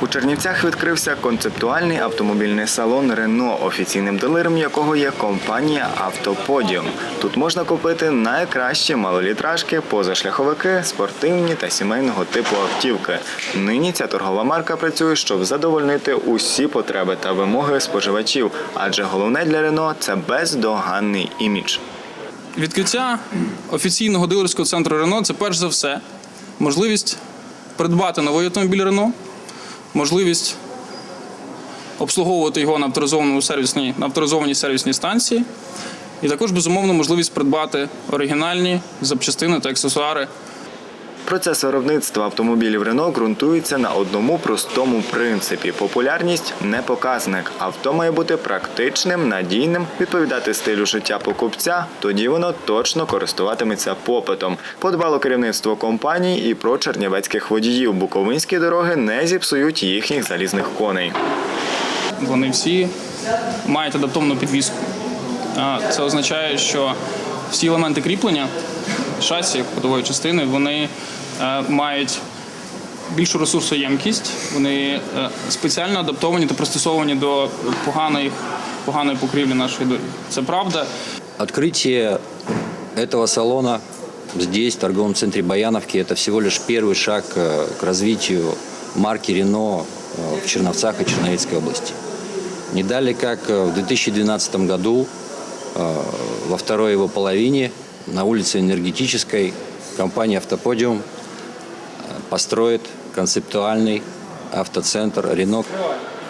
У Чернівцях відкрився концептуальний автомобільний салон Рено, офіційним дилером якого є компанія Автоподіум. Тут можна купити найкращі малолітражки, позашляховики, спортивні та сімейного типу автівки. Нині ця торгова марка працює, щоб задовольнити усі потреби та вимоги споживачів, адже головне для Рено це бездоганний імідж. Відкриття офіційного дилерського центру Рено це перш за все можливість придбати новий автомобіль Рено, можливість обслуговувати його на авторизованому сервісній, на авторизованій сервісній станції, і також безумовно можливість придбати оригінальні запчастини та аксесуари Процес виробництва автомобілів Рено ґрунтується на одному простому принципі: популярність не показник. Авто має бути практичним, надійним, відповідати стилю життя покупця. Тоді воно точно користуватиметься попитом. Подбало керівництво компанії і про чернівецьких водіїв. Буковинські дороги не зіпсують їхніх залізних коней. Вони всі мають адаптовану підвіску. Це означає, що всі елементи кріплення шасі ходової частини вони е, мають більшу ресурсоємкість, вони е, спеціально адаптовані та пристосовані до поганої, поганої покрівлі нашої дороги. Це правда. Открытие этого салона здесь, в торговом центре Баяновки, это всего лишь первый шаг э, к развитию марки Рено э, в Черновцах и Черновецкой области. Не далее, как э, в 2012 году, э, во второй его половине, на улице Энергетической, компания «Автоподиум» э, построит концептуальный автоцентр «Рено»,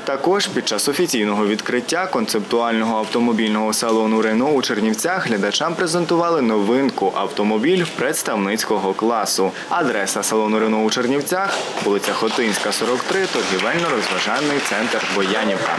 Також під час офіційного відкриття концептуального автомобільного салону Рено у Чернівцях глядачам презентували новинку автомобіль представницького класу. Адреса салону Рено у Чернівцях, вулиця Хотинська, 43, торгівельно-розважальний центр Боянівка.